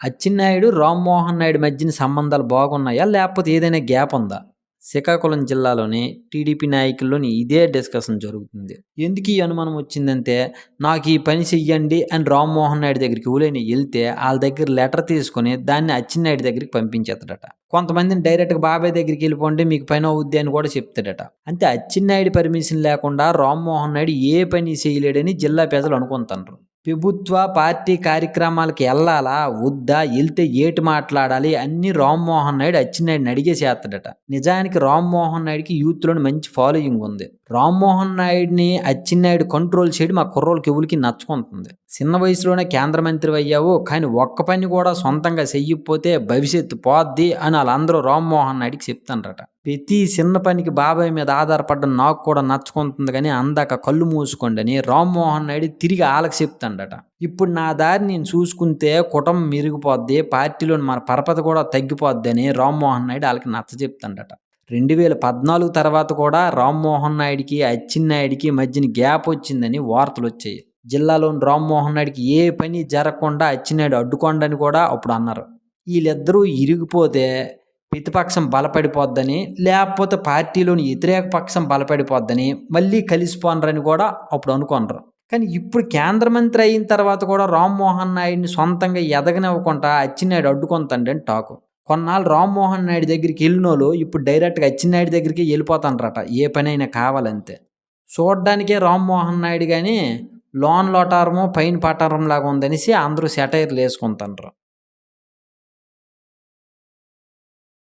అచ్చెన్నాయుడు రామ్మోహన్ నాయుడు మధ్యన సంబంధాలు బాగున్నాయా? లేకపోతే ఏదైనా గ్యాప్ ఉందా? శ్రీకాకుళం జిల్లాలోని టీడీపీ నాయకుల్లోని ఇదే డిస్కషన్ జరుగుతుంది. ఎందుకు ఈ అనుమానం వచ్చిందంటే నాకు ఈ పని చెయ్యండి అని రామ్మోహన్ నాయుడు దగ్గరికి ఊలేని వెళ్తే వాళ్ళ దగ్గర లెటర్ తీసుకొని దాన్ని అచ్చెన్నాయుడు దగ్గరికి పంపించేస్తాడట. కొంతమందిని డైరెక్ట్గా బాబాయ్ దగ్గరికి వెళ్ళిపోండి మీకు పని అవుద్ది అని కూడా చెప్తాడట. అంతే అచ్చెన్నాయుడు పర్మిషన్ లేకుండా రామ్మోహన్ నాయుడు ఏ పని చేయలేడని జిల్లా ప్రజలు అనుకుంటున్నారు. ప్రభుత్వ పార్టీ కార్యక్రమాలకు వెళ్ళాలా? వద్దా? వెళ్తే ఏటి మాట్లాడాలి? అన్ని రామ్మోహన్ నాయుడు అచ్చెన్నాయుడిని అడిగే చేస్తాడట నిజానికి రామ్మోహన్ నాయుడికి యూత్లోని మంచి ఫాలోయింగ్ ఉంది. రామ్మోహన్ నాయుడిని అచ్చెన్నాయుడు కంట్రోల్ చేయడం మా కుర్రోళ్ళకి ఎవరికి నచ్చుకుంటుంది. చిన్న వయసులోనే కేంద్ర మంత్రి అయ్యావు. కానీ ఒక్క పని కూడా సొంతంగా చెయ్యకపోతే భవిష్యత్తు పోద్ది అని వాళ్ళందరూ రామ్మోహన్ నాయుడికి చెప్తానరట ప్రతి చిన్న పనికి బాబాయ్ మీద ఆధారపడడం నాకు కూడా నచ్చుకుంటుంది కానీ అందాక కళ్ళు మూసుకోండి అని రామ్మోహన్ నాయుడు తిరిగి వాళ్ళకి చెప్తాడట. ఇప్పుడు నా దారి నేను చూసుకుంటే కుటుంబం మిరిగిపోద్ది పార్టీలోని మన పరపతి కూడా తగ్గిపోద్ది అని రామ్మోహన్ నాయుడు వాళ్ళకి నచ్చ చెప్తాడట. రెండు వేల పద్నాలుగు తర్వాత కూడా రామ్మోహన్ నాయుడికి అచ్చెన్నాయుడికి మధ్యన గ్యాప్ వచ్చిందని వార్తలు వచ్చాయి. జిల్లాలోని రామ్మోహన్ నాయుడికి ఏ పని జరగకుండా అచ్చెన్నాయుడు అడ్డుకోండని కూడా అప్పుడు అన్నారు. వీళ్ళిద్దరూ ఇరిగిపోతే ప్రతిపక్షం బలపడిపోద్దని లేకపోతే పార్టీలోని వ్యతిరేక పక్షం బలపడిపోద్దని మళ్ళీ కలిసిపోనరని కూడా అప్పుడు అనుకున్నారు కానీ ఇప్పుడు కేంద్ర మంత్రి అయిన తర్వాత కూడా రామ్మోహన్ నాయుడిని సొంతంగా ఎదగనివ్వకుండా అచ్చెన్నాయుడు అని టాకు. కొన్నాళ్ళు రామ్మోహన్ నాయుడు దగ్గరికి వెళ్ళినోళ్ళు ఇప్పుడు డైరెక్ట్గా అచ్చెన్నాయుడు దగ్గరికి వెళ్ళిపోతానరట ఏ పని అయినా కావాలంతే. చూడడానికే రామ్మోహన్ నాయుడు కానీ లోన్ లోటారము పైన పటారం లాగా ఉందనేసి అందరూ సెటైర్లు వేసుకుంటారు